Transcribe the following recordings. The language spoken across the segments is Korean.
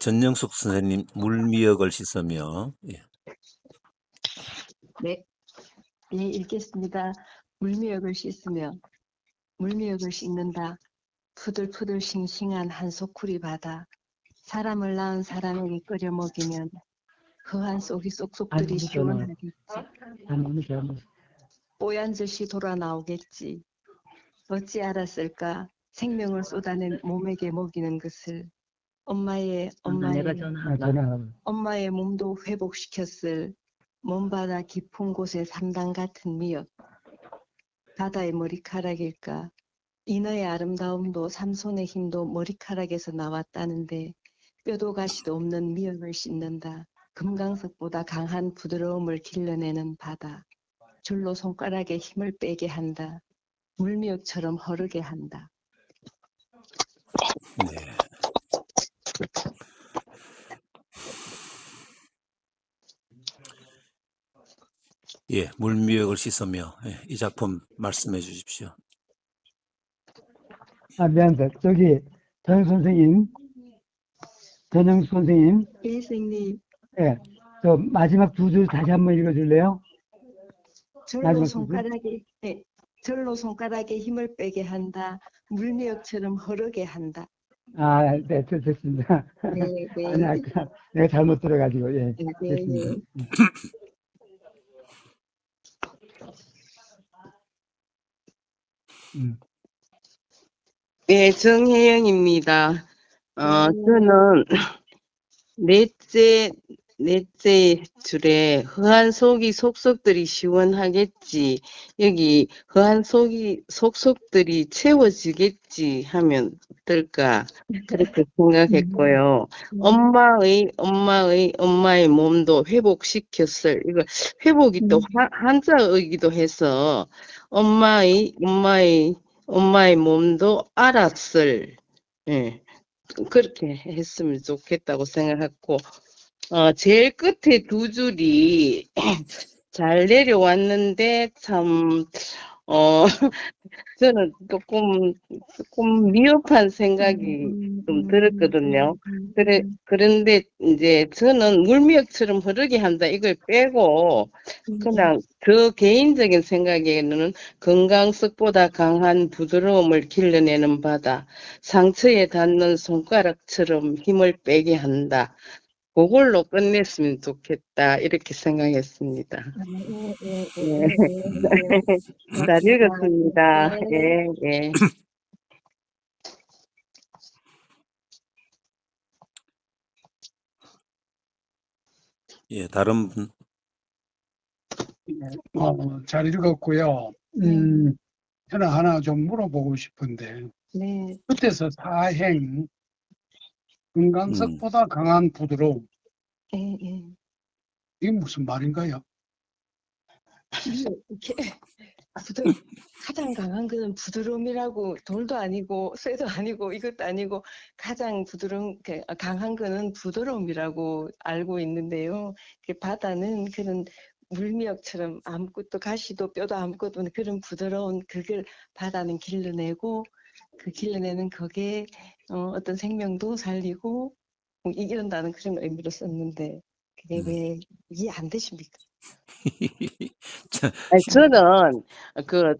전영숙 선생님 물미역을 씻으며 예. 네, 예, 읽겠습니다. 물미역을 씻으며 물미역을 씻는다. 푸들푸들 싱싱한 한 소쿠리 바다. 사람을 낳은 사람에게 끓여 먹이면 그한 속이 쏙쏙들이 시원하겠지. 뽀얀 젖이 돌아 나오겠지. 어찌 알았을까? 생명을 쏟아낸 몸에게 먹이는 것을 엄마의 엄마의 내가 전화 전화 엄마의 몸도 회복시켰을 먼바다 깊은 곳의 삼단 같은 미역. 바다의 머리카락일까? 인어의 아름다움도 삼손의 힘도 머리카락에서 나왔다는데 뼈도 가시도 없는 미역을 씻는다. 금강석보다 강한 부드러움을 길러내는 바다. 줄로 손가락에 힘을 빼게 한다. 물미역처럼 허르게 한다. 네. 예, 물미역을 씻으며 예, 이 작품 말씀해 주십시오. 아 미안합니다. 저기 전영 선생님, 전영 선생님, 예, 선생님, 예, 저 마지막 두 줄 다시 한번 읽어줄래요? 절로 손가락에 예, 절로 손가락에 힘을 빼게 한다. 물미역처럼 허르게 한다. 아, 네, 됐- 됐습니다. 네, 네. 아니 아까 내가 잘못 들어가지고 예, 네, 네, 됐습니다. 네. 음. 네, 정혜영입니다. 어, 저는 넷째, 넷째 줄에 허한 속이 속속들이 시원하겠지. 여기 허한 속이 속속들이 채워지겠지 하면 어떨까? 그렇게 생각했고요. 엄마의, 엄마의, 엄마의 몸도 회복시켰을. 이거 회복이 또 한- 한자이기도 해서 엄마의, 엄마의, 엄마의 몸도 알았을. 예. 그렇게 했으면 좋겠다고 생각했고, 어, 제일 끝에 두 줄이 잘 내려왔는데, 참, 어, 저는 조금, 조금 미흡한 생각이 좀 들었거든요. 그래, 그런데 이제 저는 물미역처럼 흐르게 한다, 이걸 빼고, 그냥 저 개인적인 생각에는 건강석보다 강한 부드러움을 길러내는 바다, 상처에 닿는 손가락처럼 힘을 빼게 한다. 그걸로 끝냈으면 좋겠다. 이렇게 생각했습니다. 네, 네, 네. 네, 네, 네. 잘 읽었습니다. 예, 예. 예, 다른 분 어, 잘 읽었고요. 음, 저는 하나 좀 물어보고 싶은데, 네, 끝에서 사행, 금강석보다 강한 부드러움, 예, 예. 이게 무슨 말인가요? 이렇게 부드 가장 강한 거는 부드러움이라고 돌도 아니고 쇠도 아니고 이것도 아니고 가장 부드러운 그 강한 거는 부드러움이라고 알고 있는데요. 그 바다는 그런 물미역처럼 아무것도 가시도 뼈도 아무것도 없는 그런 부드러운 그걸 바다는 길러내고 그 길러내는 거기에 어, 어떤 생명도 살리고 뭐 이런다는 그런 의미로 썼는데 그게 음. 왜 이해 안 되십니까? 자, 아니, 저는 그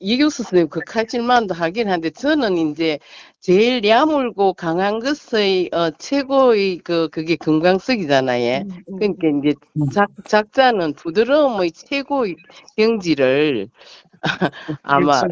이교수 선생님 그 칼질만도 하긴 한데 저는 이제 제일 야물고 강한 것의 어, 최고의 그 그게 금강석이잖아요. 음, 음, 그러니까 이제 작, 작자는 부드러움의 최고의 경지를 아마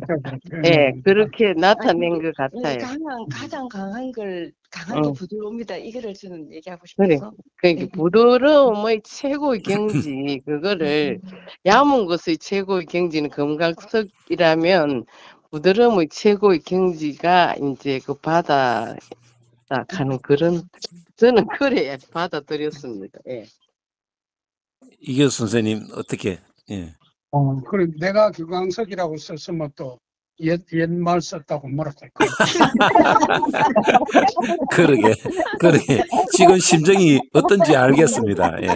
예 그렇게 나타낸 것 네, 같아요. 강한, 가장 강한 걸 강한 게 어. 부드러움이다 이거를 저는 얘기하고 그래. 싶어서 그러니까 네. 부드러움의 최고의 경지 그거를 음, 야문 것의 최고의 경지는 금강석이라면 부드러움의 최고의 경지가 이제 그 바다다 가는 그런 저는 그래 받아들였습니다. 예. 이교수 선생님 어떻게 예. 어, 그래 내가 금강석이라고 썼으면 또 옛, 옛말 썼다고 뭐라 할 거야. 그러게 그러게 지금 심정이 어떤지 알겠습니다. 예,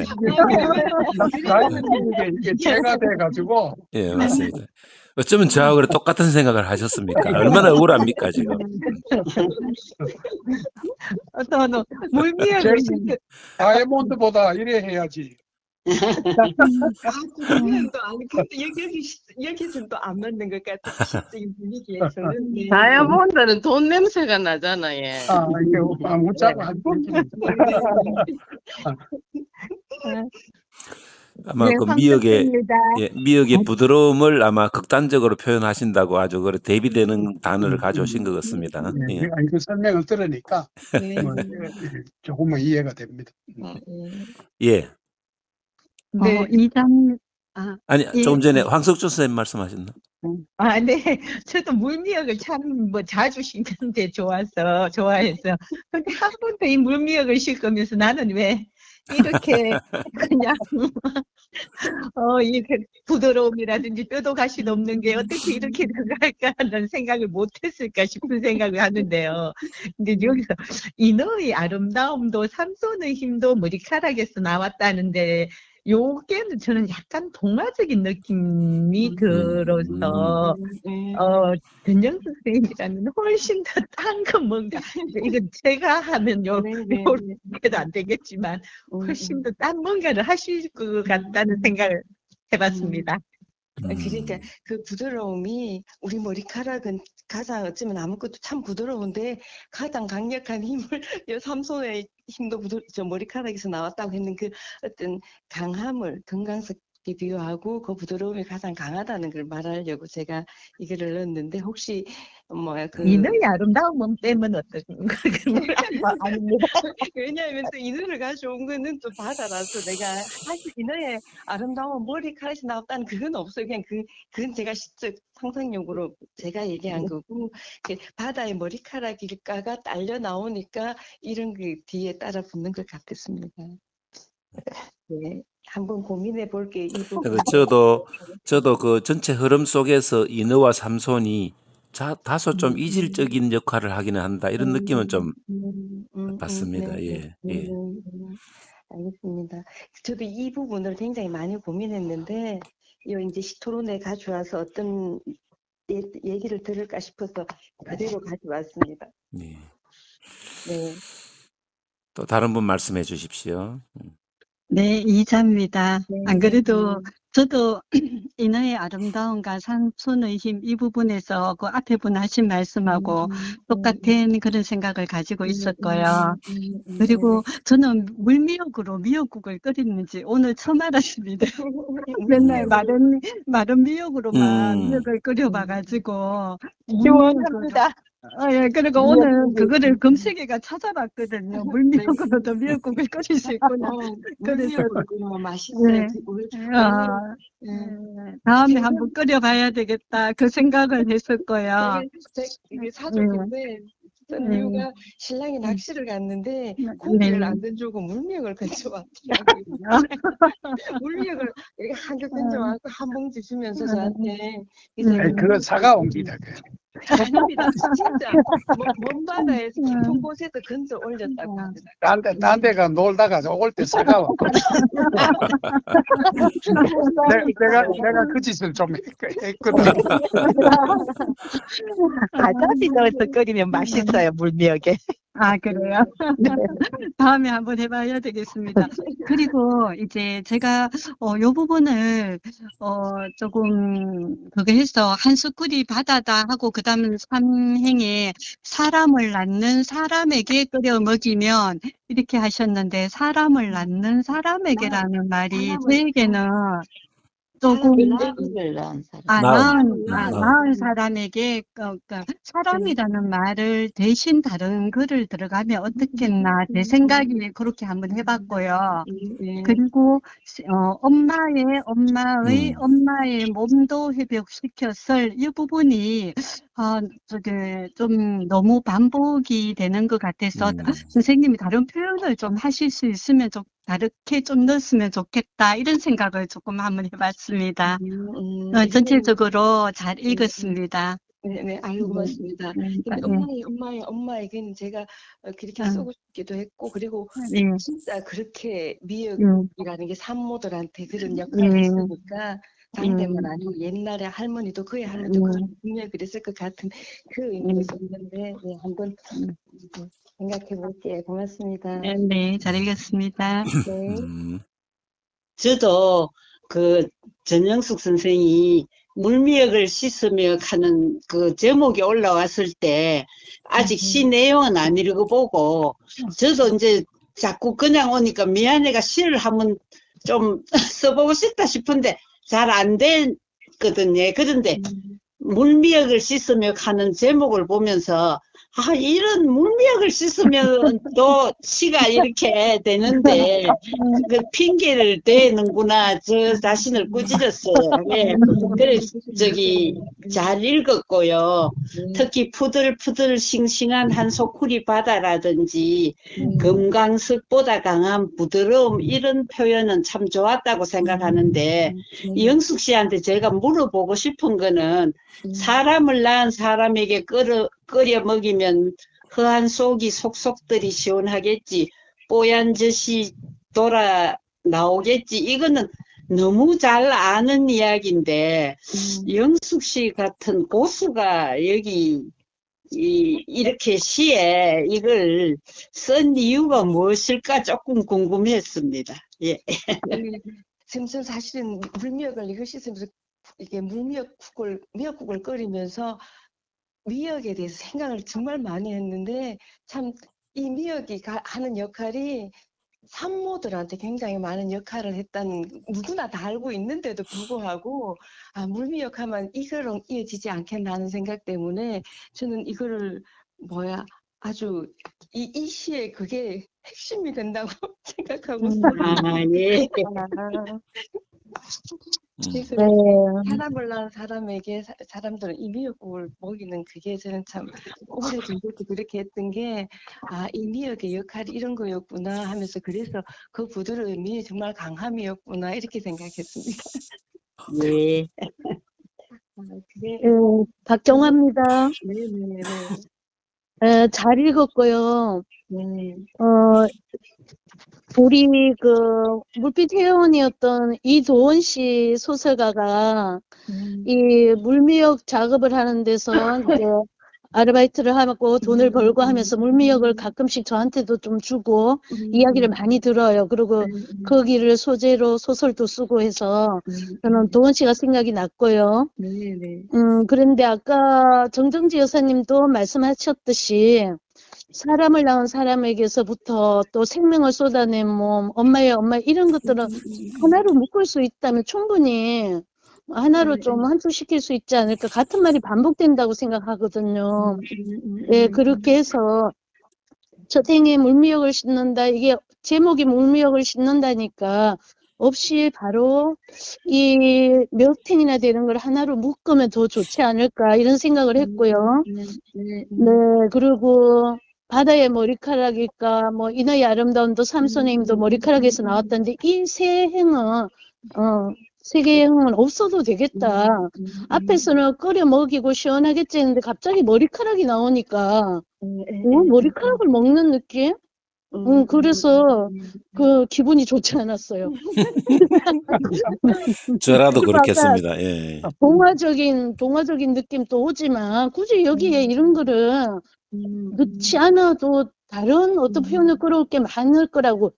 나이는 이게, 이게 죄가 돼가지고, 예 맞습니다. 어쩌면 저하고 똑같은 생각을 하셨습니까? 얼마나 억울합니까, 지금? 제일 시켜 다이아몬드보다 이래 해야지. 아니 여기 여기서는 또 안 맞는 것 같아 시적인 분위기에서는 네. 다이아몬드는 돈 냄새가 나잖아, 예. 아, 이게 아무짝고 한 아마 네, 그 미역의. 예, 미역의 부드러움을 아마 극단적으로 표현하신다고 아주 그 대비되는 단어를 가져오신 것 같습니다. 예, 예. 이거 설명을 들으니까 네. 뭐, 예, 조금은 이해가 됩니다. 네. 예. 네. 어, 이장, 아, 아니, 예, 조금 전에 예. 황석준 선생님 말씀하셨나? 아, 네. 저도 물미역을 참 뭐 자주 씻는데 좋아서, 좋아해서. 근데 한 번도 이 물미역을 씻으면서 나는 왜 이렇게 그냥, 어, 이그 부드러움이라든지 뼈도 가시 없는 게 어떻게 이렇게 들어갈까 하는 생각을 못 했을까 싶은 생각을 하는데요. 근데 여기서 인어의 아름다움도 삼손의 힘도 머리카락에서 나왔다는데 요게는 저는 약간 동화적인 느낌이 들어서 네. 어 변정 선생님이라면 훨씬 더 딴 건 뭔가 이건 제가 하면 요 네, 네, 네. 요렇게도 안 되겠지만 음, 훨씬 더 딴 뭔가를 하실 것 같다는 생각을 해봤습니다. 음. 그러니까 그 부드러움이 우리 머리카락은 가장 어쩌면 아무것도 참 부드러운데 가장 강력한 힘을 이 삼손의 힘도 부드 저 머리카락에서 나왔다고 했는 그 어떤 강함을 건강스 럽게 비유하고 그 부드러움이 가장 강하다는 걸 말하려고 제가 이거를 넣었는데 혹시 뭐야 그 인의 아름다움 빼면 어떤 거 아닙니다. 왜냐하면 또 인어를 가져온 거는 또 바다라서 내가 사실 인어의 아름다운 머리카락이 나왔다는 그건 없어요. 그냥 그, 그건 제가 시적 상상력으로 제가 얘기한 거고, 그 바다의 머리카락일까가 딸려 나오니까 이런 그 뒤에 따라 붙는 것 같았습니다. 네, 한번 고민해 볼게요. 이 부분. 그래서 저도 저도 그 전체 흐름 속에서 인어와 삼손이 자, 다소 좀 이질적인 역할을 하기는 한다. 이런 느낌은 좀 음, 음, 음, 받습니다. 네, 예, 네, 예. 네, 네. 알겠습니다. 저도 이 부분을 굉장히 많이 고민했는데, 이 이제 시토론에 가져와서 어떤 예, 얘기를 들을까 싶어서 그대로 가져왔습니다. 예. 네. 또 다른 분 말씀해 주십시오. 네, 이자입니다. 네, 안 그래도 네. 저도 인어의 아름다움과 삼손의 힘 이 부분에서 그 앞에 분 하신 말씀하고 음, 똑같은 그런 생각을 가지고 음, 있었고요. 음, 음, 음, 그리고 저는 물미역으로 미역국을 끓이는지 오늘 처음 알았습니다. 맨날 마른, 마른 미역으로만 음. 미역을 끓여봐가지고. 시원합니다. 아, 예, 그리고 오늘 그거를 검색해가 찾아봤거든요. 물미역으로도 미역국을 끓일 수 있구나. 어, 그래서- 물미역으로 맛있어요. 네. 아, 네. 예, 다음에 한번 끓여봐야 되겠다. 그 생각을 했었고요. 이게 사족인데 어떤 네. 이유가 신랑이 낚시를 갔는데 네. 고기를 네. 안 던져오고 물미역을 던져왔더라고요. 물미역을 이렇게 한겹 던져와서 한 봉지 주면서 저한테 네. 아니, 그건 사과옵니다. 그. 아닙니다. 진짜 먼- 먼 바다에서 깊은 곳에서 건져 올렸다고 하더라고요. 딴 데, 딴 데가 놀다가 올 때 사과와. 내가, 내가 그 짓을 좀 했- 했거든. 가자미 넣어서 끓이면 맛있어요, 물미역에. 아, 그래요? 네. 다음에 한번 해봐야 되겠습니다. 그리고 이제 제가, 어, 요 부분을, 어, 조금, 그거 해서 한 숟갈이 바다다 하고, 그 다음 삼행에 사람을 낳는 사람에게 끓여 먹이면, 이렇게 하셨는데, 사람을 낳는 사람에게라는 말이 저에게는 조금, 이걸 낳은 사람. 아, 낳은, 낳은, 아, 낳은. 사람에게, 그, 그, 사람이라는 말을 대신 다른 글을 들어가면 어떻겠나, 제 생각이 그렇게 한번 해봤고요. 네. 그리고, 어, 엄마의, 엄마의, 음. 엄마의 몸도 회복시켰을 이 부분이, 어, 저게, 좀 너무 반복이 되는 것 같아서, 음. 선생님이 다른 표현을 좀 하실 수 있으면 좀 다르게 좀 넣었으면 좋겠다, 이런 생각을 조금 한번 해봤습니다. 음, 음, 어, 전체적으로 잘 읽었습니다. 네, 네, 아유, 고맙습니다. 근데 네. 엄마의, 엄마의, 엄마에게는 제가 어, 그렇게 음. 쓰고 싶기도 했고, 그리고 네. 진짜 그렇게 음, 미역이라는 게 산모들한테 그런 역할을 네. 했으니까 당대만 음. 아니고 옛날에 할머니도 그의 할머니도 그 음. 분명히 그랬을 것 같은 그 의미가 있었는데 네, 한번 생각해 볼게요. 고맙습니다. 네, 네, 잘 읽었습니다. 네. 음. 저도 그 전영숙 선생이 물미역을 씻으며 하는 그 제목이 올라왔을 때 아직 시 내용은 안 읽어보고 저도 이제 자꾸 그냥 오니까 미안해가 시를 한번 좀 써보고 싶다 싶은데 잘 안 됐거든요. 그런데 물미역을 씻으며 하는 제목을 보면서 아 이런 물미역을 씻으면 또 시가 이렇게 되는데 그 핑계를 대는구나 저 자신을 꾸짖었어요. 예. 그래 저기 잘 읽었고요. 특히 푸들푸들 싱싱한 한 소쿠리 바다라든지 금강석보다 강한 부드러움 이런 표현은 참 좋았다고 생각하는데 영숙 씨한테 제가 물어보고 싶은 거는 사람을 낳은 사람에게 끓여, 끓여 먹이면 허한 속이 속속들이 시원하겠지 뽀얀 젖이 돌아 나오겠지 이거는 너무 잘 아는 이야기인데 영숙 씨 같은 고수가 여기 이, 이렇게 시에 이걸 쓴 이유가 무엇일까 조금 궁금했습니다. 예. 지금 저 사실은 물미역을 이거 씻으면서 이게 물미역국을 미역국을 끓이면서 미역에 대해서 생각을 정말 많이 했는데 참 이 미역이 가- 하는 역할이 산모들한테 굉장히 많은 역할을 했다는 누구나 다 알고 있는데도 불구하고 아 물미역 하면 이거랑 이어지지 않겠나 하는 생각 때문에 저는 이거를 뭐야 아주 이, 이 시에 그게 핵심이 된다고 생각하고 아, 예. 아, 그 래서 네. 사람을 낳은 사람에게 사, 사람들은 이 미역국을 먹이는 그게 저는 참 오래전부터 그렇게 했던 게 아, 이 미역의 역할이 이런 거였구나 하면서 그래서 그 부드러움이 정말 강함이었구나 이렇게 생각했습니다. 예. 아, 그게 예, 박정화입니다. 네네네. 예, 잘 읽었고요. 네. 어, 우리 그 물빛 회원이었던 이도원 씨 소설가가 음, 이 물미역 작업을 하는 데서 이제 아르바이트를 하고 돈을 벌고 하면서 물미역을 가끔씩 저한테도 좀 주고 이야기를 많이 들어요. 그리고 거기를 소재로 소설도 쓰고 해서 저는 도원 씨가 생각이 났고요. 네네. 음, 그런데 아까 정정지 여사님도 말씀하셨듯이 사람을 낳은 사람에게서부터 또 생명을 쏟아낸 몸, 엄마의 엄마 이런 것들은 하나로 묶을 수 있다면 충분히 하나로 좀 한수시킬 수 있지 않을까. 같은 말이 반복된다고 생각하거든요. 네, 그렇게 해서 첫 행에 물미역을 싣는다. 이게 제목이 물미역을 싣는다니까 없이 바로 이몇 행이나 되는 걸 하나로 묶으면 더 좋지 않을까 이런 생각을 했고요. 네, 그리고 바다의 머리카락일까 뭐 이너의 아름다움도 삼손님도 머리카락에서 나왔던데 이 세 행은 어, 세 개의 행은 없어도 되겠다. 앞에서는 끓여 먹이고 시원하겠지 했는데 갑자기 머리카락이 나오니까 어, 머리카락을 먹는 느낌? 음, 그래서 그 기분이 좋지 않았어요. 저라도 아까 했습니다. 예. 동화적인 동화적인 느낌도 오지만 굳이 여기에 이런 거를 넣지 않아도 다른 어떤 표현을 끌어올 게 많을 거라고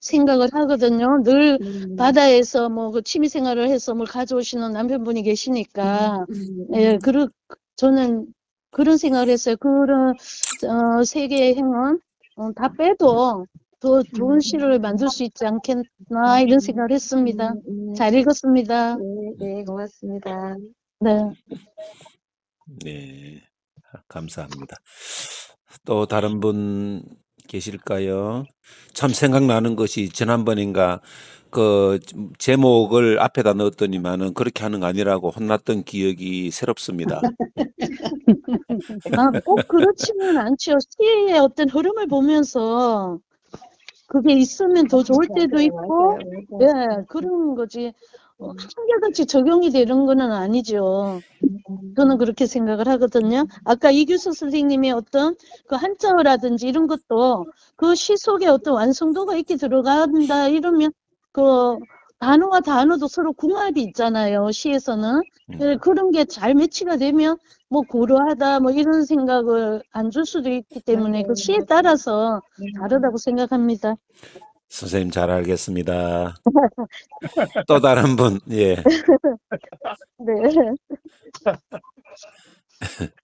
생각을 하거든요. 늘 바다에서 뭐 그 취미 생활을 해서 뭘 가져오시는 남편분이 계시니까 예, 그르 저는 그런 생각을 했어요. 그런 어, 세계의 행운 어, 다 빼도 더 좋은 시를 만들 수 있지 않겠나 이런 생각을 했습니다. 잘 읽었습니다. 네, 네, 고맙습니다. 네. 네. 감사합니다. 또 다른 분 계실까요? 참 생각나는 것이 지난번인가 그 제목을 앞에다 넣었더니만은 그렇게 하는 거 아니라고 혼났던 기억이 새롭습니다. 아, 꼭 그렇지는 않죠. 시의 어떤 흐름을 보면서 그게 있으면 더 좋을 때도 있고, 예, 그런 거지. 어, 한결같이 적용이 되는 거는 아니죠. 저는 그렇게 생각을 하거든요. 아까 이규석 선생님의 어떤 그 한자어라든지 이런 것도 그 시 속에 어떤 완성도가 있게 들어간다 이러면 그 단어와 단어도 서로 궁합이 있잖아요. 시에서는. 음. 그래서 그런 게 잘 매치가 되면 뭐 고루하다 뭐 이런 생각을 안 줄 수도 있기 때문에 그 시에 따라서 다르다고 생각합니다. 선생님 잘 알겠습니다. 또 다른 분, 예. 네.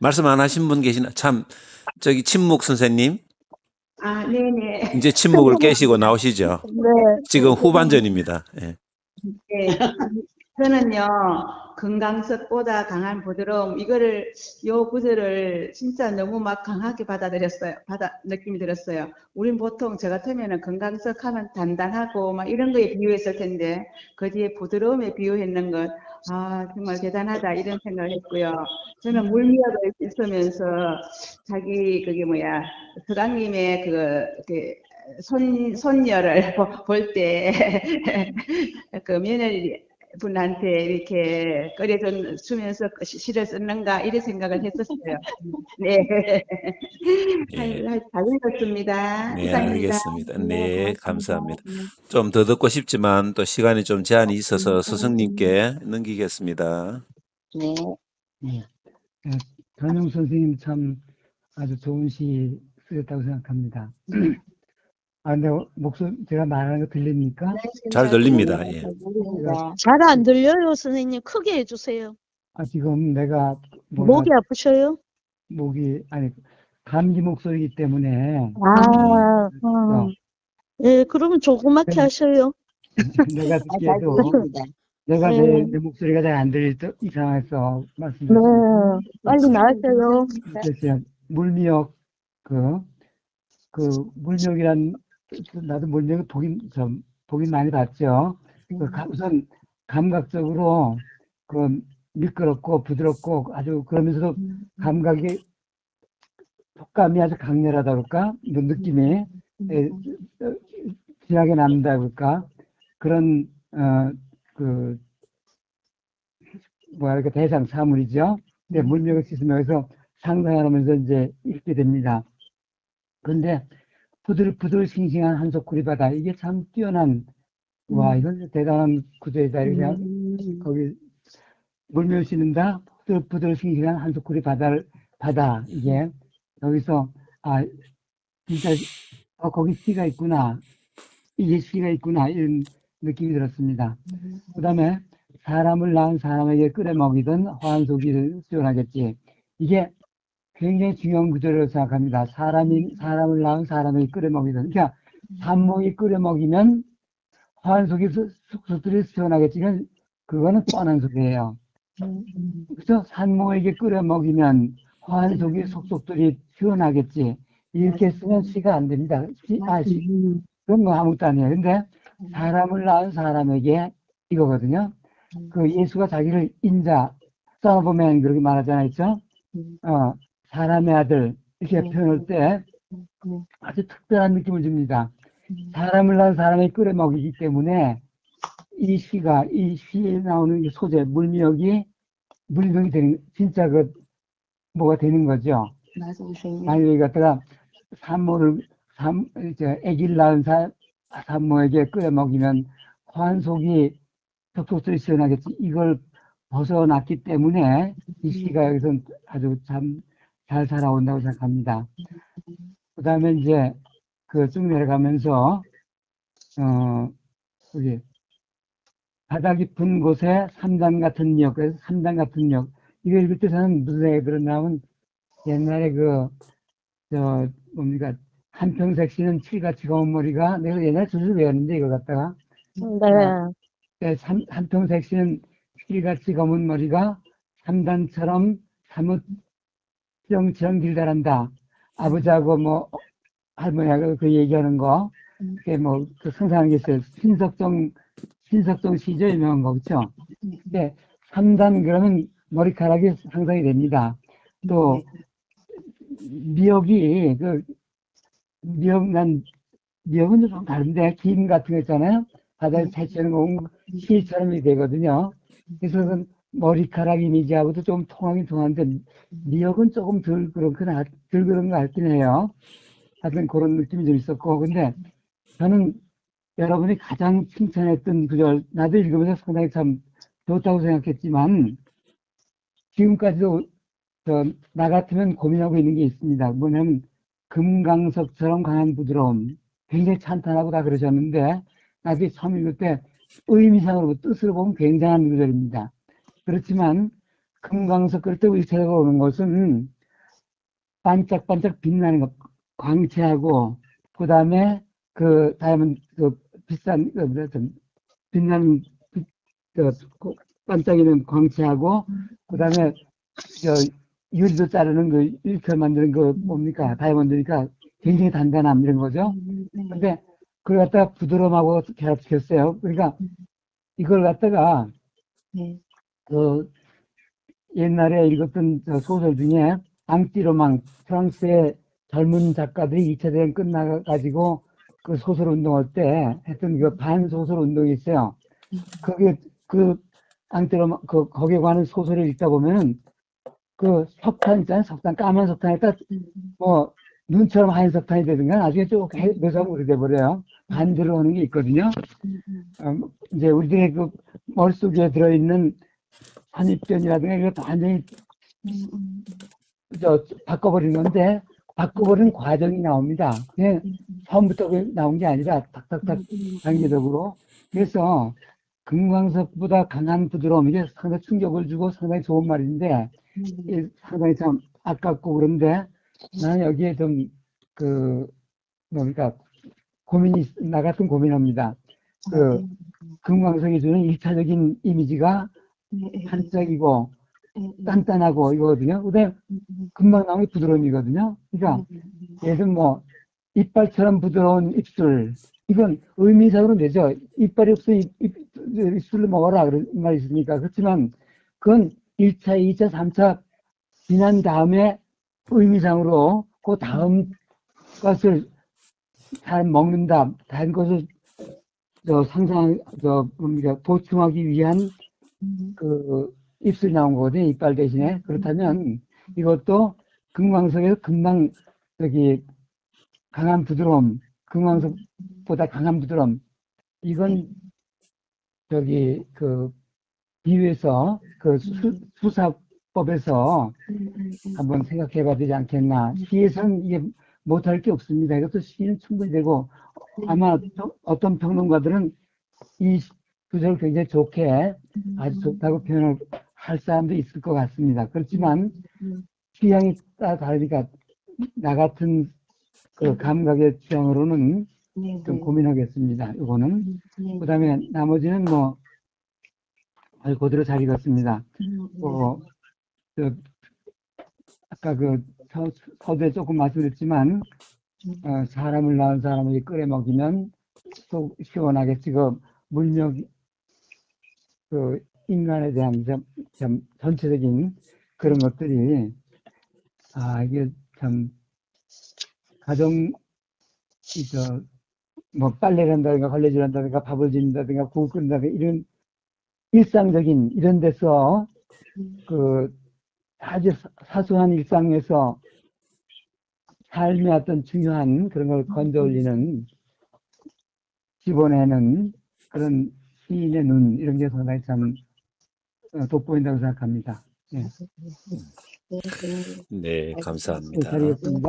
말씀 안 하신 분 계시나? 참, 저기 침묵 선생님, 아, 네네. 이제 침묵을 깨시고 나오시죠. 네. 지금 후반전입니다. 예. 네. 저는요, 건강석보다 강한 부드러움, 이거를, 요 구절을 진짜 너무 막 강하게 받아들였어요. 받아, 느낌이 들었어요. 우린 보통 저 같으면은 건강석 하면 단단하고 막 이런 거에 비유했을 텐데, 그 뒤에 부드러움에 비유했는 것, 아, 정말 대단하다, 이런 생각을 했고요. 저는 물미역을 있으면서 자기, 그게 뭐야, 서강님의 그, 그, 손, 손녀를 볼 때, 그 며느리 분한테 이렇게 끓여준, 주면서 시를 썼는가, 이런 생각을 했었어요. 네. 예. 잘, 잘 읽었습니다. 네, 이상입니다. 알겠습니다. 네, 감사합니다. 좀 더 듣고 싶지만 또 시간이 좀 제한이 있어서 스승님께 넘기겠습니다. 네. 네. 네, 전용 선생님 참 아주 좋은 시 쓰셨다고 생각합니다. 아, 근데 목소리, 제가 말하는 거 들립니까? 잘 들립니다. 예. 잘 안 들려요, 선생님. 크게 해주세요. 아, 지금 내가 뭐라, 목이 아프셔요? 목이, 아니, 감기 목소리이기 때문에 아, 어, 어. 예, 그러면 조그맣게 네. 하셔요. 내가 듣기에도 내가 네. 내, 내 목소리가 잘 안 들릴 때 이상해서 네, 말씀드렸어요. 빨리. 글쎄요, 물미역, 그, 그, 물미역이란, 나도 물미역 보긴, 좀, 보긴 많이 봤죠. 그 가- 우선, 감각적으로, 그, 미끄럽고 부드럽고 아주 그러면서도 감각이, 촉감이 아주 강렬하다 그럴까? 그 느낌이, 예, 어, 진하게 남다 그럴까? 그런, 어, 그, 그 대상 사물이죠. 네, 물명을 씻으면서 상상하면서 이제 읽게 됩니다. 그런데 부들, 부들 싱싱한 한솥구리 바다. 이게 참 뛰어난, 와, 이건 대단한 구조이다. 이렇게 거기 물면 씻는다. 부들, 부들 싱싱한 한솥구리 바다를, 바다. 이게 여기서, 아, 진짜, 어, 거기 씨가 있구나. 이게 씨가 있구나. 이런 느낌이 들었습니다. 그 다음에 사람을 낳은 사람에게 끓여 먹이던 화한소기를 수용하겠지. 이게 굉장히 중요한 구절이라고 생각합니다. 사람이, 사람을 낳은 사람에게 끓여 먹이던. 그러니까 산목이 끓여 먹이면 화한소기 속속들이 수용하겠지. 이건, 그거는 뻔한 소리예요. 그래서 산모에게 끓여 먹이면 화한속이 속속들이 시원하겠지. 이렇게 쓰면 시가 안 됩니다. 시, 아, 시, 그건 뭐 아무것도 아니에요. 근데 사람을 낳은 사람에게 이거거든요. 그 예수가 자기를 인자, 써보면 그렇게 말하잖아요. 있죠? 어, 사람의 아들, 이렇게 표현할 때 아주 특별한 느낌을 줍니다. 사람을 낳은 사람에 끓여 먹이기 때문에 이 시가, 이 시에 나오는 이 소재, 물미역이 물명이 되는, 진짜 그, 뭐가 되는 거죠. 만약에 여기 갖다가 산모를, 산, 이제 애기를 낳은 사, 산모에게 끓여 먹이면 환속이 톡톡소리 시원하겠지. 이걸 벗어났기 때문에 이 시가 여기서 아주 참 잘 살아온다고 생각합니다. 그 다음에 이제 그 쭉 내려가면서, 어, 여기, 바다 깊은 곳에 삼단 같은 역, 그래서 삼단 같은 역. 이거 읽을 때 저는 무슨 생각이 들었냐면 옛날에 그, 저, 뭡니까, 한평색 씨는 칠같이 검은 머리가, 내가 옛날에 줄을 외웠는데 이거 갖다가, 네. 네, 삼- 한평색 씨는 칠같이 검은 머리가 삼단처럼 사뭇 수영처럼 길다란다. 아버지하고 뭐, 할머니하고 그 얘기하는 거, 그게 뭐, 그 상상한 게 있어요. 신석정, 신석정 시죠, 유명한 거, 그쵸? 네, 3단 그러면 머리카락이 상상이 됩니다. 또, 미역이, 그, 미역, 난, 미역은 좀 다른데, 김 같은 거 있잖아요? 바다에 채취하는 거, 실처럼 되거든요. 그래서 그 머리카락 이미지하고도 좀 통하긴 통하는데, 미역은 조금 덜 그런, 거, 덜 그런 거 같긴 해요. 하여튼 그런 느낌이 좀 있었고, 근데 저는 여러분이 가장 칭찬했던 구절, 나도 읽으면서 상당히 참 좋다고 생각했지만, 지금까지도 저, 나 같으면 고민하고 있는 게 있습니다. 뭐냐면, 금강석처럼 강한 부드러움. 굉장히 찬탄하고 다 그러셨는데, 나중에 처음 읽을 때 의미상으로, 뜻으로 보면 굉장한 구절입니다. 그렇지만, 때 우리 제가 오는 것은 반짝반짝 빛나는 것, 광채하고, 그 다음에 그 다이아몬드, 그 비싼, 그 빛나는, 빛, 그, 그 반짝이는 광채하고, 그 다음에 저 유리도 자르는 그 일컬 만드는 그 뭡니까 다이아몬드니까 굉장히 단단함 이런 거죠. 근데 그걸 갖다가 부드러움하고 결합시켰어요. 그러니까 이걸 갖다가 네. 그 옛날에 읽었던 저 소설 중에 앙띠로망 프랑스의 젊은 작가들이 2차 대전 끝나가지고 그 소설 운동할 때 했던 그 반소설 운동이 있어요. 그게 그 앙띠로망 그 거기에 관한 소설을 읽다 보면은 그 석탄 있잖아요. 석탄 까만 석탄에다 뭐 눈처럼 하얀 석탄이 되든가 나중에 쭉 묘사가 오래돼 버려요. 반대로 하는 게 있거든요. 음, 이제 우리들의 그 머릿속에 들어있는 선입견이라든가 이것도 완전히 저 바꿔버리는 건데 바꿔버리는 과정이 나옵니다. 그냥 처음부터 그 나온 게 아니라 탁탁탁 단계적으로. 그래서 금광석보다 강한 부드러움 이게 상당히 충격을 주고 상당히 좋은 말인데 상당히 참 아깝고 그런데 나는 여기에 좀 그 뭡니까 고민이 있- 나 같은 고민합니다. 그 금광석이 주는 일차적인 이미지가 한짝이고 단단하고 이거거든요. 근데 금방 나오는 게 부드러움이거든요. 그러니까 예를 뭐 이빨처럼 부드러운 입술 이건 의미상으로 되죠. 이빨이 없어 입, 입, 입술로 먹어라 그런 말이 있으니까 그렇지만 그건 1차, 2차, 3차 지난 다음에 의미상으로 그 다음 것을 잘 먹는다. 다른 것을 저 상상 저 뭡니까 보충하기 위한 그 입술이 나온 거거든요. 이빨 대신에. 그렇다면 이것도 금광석에서 금방 저기 강한 부드러움, 금광석보다 강한 부드러움. 이건 저기 그 비유해서 그 수, 수사법에서 한번 생각해 봐야 되지 않겠나. 시에서는 이게 못할 게 없습니다. 이것도 시는 충분히 되고 아마 또 어떤 평론가들은 이 구절을 굉장히 좋게 아주 좋다고 표현을 할 사람도 있을 것 같습니다. 그렇지만 취향이 따라 다르니까 나 같은 그 감각의 취향으로는 좀 고민하겠습니다. 이거는 그 다음에 나머지는 뭐 아주 그대로 잘 읽었습니다. 어, 저, 아까 그 서, 서두에 조금 말씀드렸지만 어, 사람을 낳은 사람에게 끓여 먹이면 속 시원하겠지. 그 물력 그 인간에 대한 좀, 좀 전체적인 그런 것들이 아 이게 참 가정 이저뭐 빨래를 한다든가 걸레질 한다든가 밥을 짓는다든가 국을 끓는다든가 이런 일상적인 이런 데서 그 아주 사- 사소한 일상에서 삶의 어떤 중요한 그런 걸 건져 올리는 집어내는 그런 시인의 눈 이런 게 상당히 참 어, 돋보인다고 생각합니다. 예. 네, 예, 감사합니다. 잘 읽었습니다.